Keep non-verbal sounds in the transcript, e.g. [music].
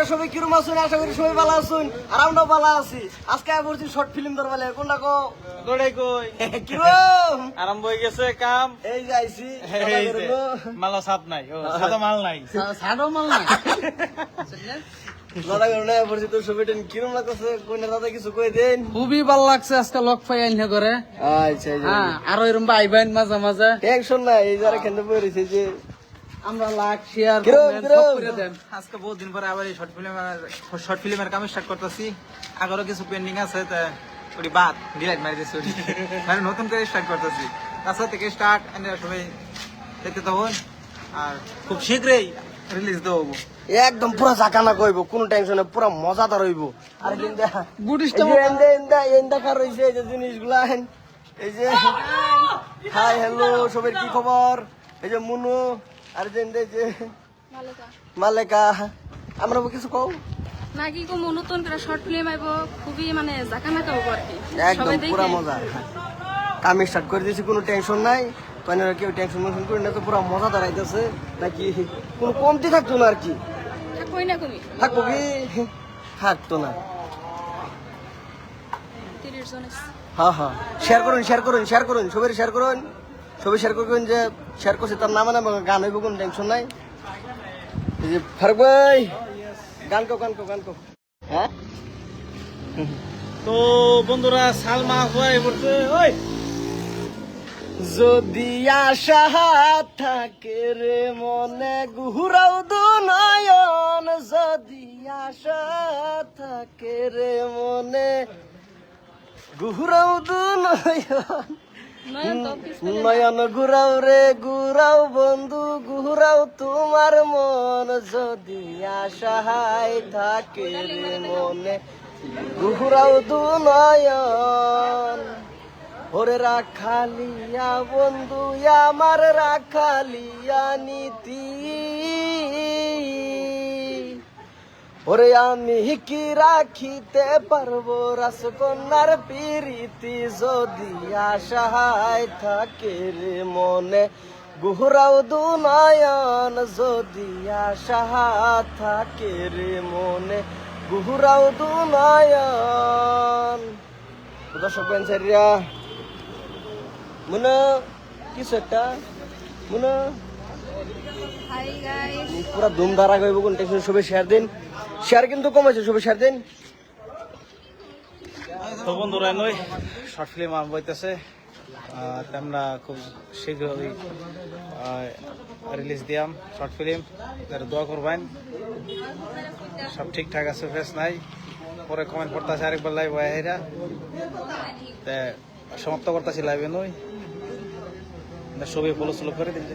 আপনারা সবাই কিরম আছেন? আশা করি সবাই ভালো আছেন আর আমরাও ভালো আছি। আজকে আমি বলছি শর্ট ফিল্ম ধরবালে কোনটা কো গোড়াই কই? [laughs] কিরম? আরম্ভ হয়ে গেছে কাম। এই যে, মালা সাপ নাই ও সাদা মাল নাই। সাড়ো মাল না দাদা করুন বলছি তোর ছবি টেন কিরম লাগতেছে কোন দাদা কিছু কই দেন? খুবই ভালো লাগছে আজকে লক পাই আইনে করে আচ্ছা হ্যাঁ আরও এরম আইবেন মাঝে মাঝে। টেনশন নাই এই যারা খেলতে পড়েছে যে আমরা লাখ শেয়ার কিরম, কিরম? করে দেন। আজকে বহুত দিন পরে আবার এই শর্ট ফিল্ম শর্ট ফিল্মের কাম স্টার্ট করতেছি। আগেরও কিছু পেন্ডিং আছে তা ওটি বাদ ডিলাইট মারি দিয়েছি ওটি। মানে নতুন করে স্টার্ট করতেছি। তাছাড়া থেকে স্টার্ট সবাই দেখতে তখন আর খুব শীঘ্রই রিলিজ দেবো একদম পুরা জাকানা কইব কোনো টেনশন পুরা মজাদার হইব। আর কিন্তু যে এন্দা এন্দা এন্দা কার রইছে এই যে জিনিসগুলা হেন, এই যে হাই হ্যালো সবার কি খবর? এই যে মুনু আর যে যে মালেকা আমরা কিছু কও? নাকি কো নতুন করে শর্ট ফিল্ম আইব খুবই মানে জাকানাকা হব আর কি। একদম পুরা মজা। কাম স্টার্ট করে দিয়েছি কোনো টেনশন নাই। কেউ টেনশন মেনশন না তো পুরা মজা দাঁড়াইতেছে। নাকি কোনো কমতি থাকতো না আর কি? না তুমি থাকব কি? থাকতো না। হ্যাঁ হ্যাঁ শেয়ার করুন শেয়ার করুন শেয়ার করুন সবাই শেয়ার করুন। সবাই শেয়ার করবেন যে শেয়ার করছে তার নামে নামে গান হইব কোনো টেনশন নাই। এই যে ফারুক ভাই গান কো গান কো গান কো হ্যাঁ? তো বন্ধুরা সালমা হয়ে পড়ছে ওই যদি আশা থাকে রে মনে ঘুরাও দুনয়ন। যদি আশা থাকে রে মনে ঘুরাও দুনয়ন। নয়ন ঘুরাও রে ঘুরাও বন্ধু ঘুরাও তোমার মন। যদি আশাহাই থাকে রে মনে ঘুরাও দু নয়ন। ওরে রাখালিয়া বন্ধু আমার রাখালিয়া নীতি। ওরে আমি কি রাখিতে পারব? রাসকন্যার পিরিতি যদি আশায় থাকে রে মনে গুহরাও দু নয়ন যদি আশা থাকে রে মনে গুহরাও দু নয়ন দর্শক বেঞ্চারিয়া মনে কিছু একটা? মনে? পুরা ধুম ধারা গইব কোন টেনশন সবাই শেয়ার দিন। শেয়ার কিন্তু কমেছে সবাই শেয়ার দিন। তো বন্ধুরা নই শর্ট ফিল্ম আরম্ভ হইতেছে। আমরা খুব শীঘ্রই রিলিজ দিয়াম শর্ট ফিল্ম। দোয়া করবেন, সব ঠিকঠাক আছে ফেস নাই। পরে কমেন্ট করতেছে, আরেকবার লাইভ তে, সমাপ্ত করতেছি লাইভে নই। সবই ফলো করে দিন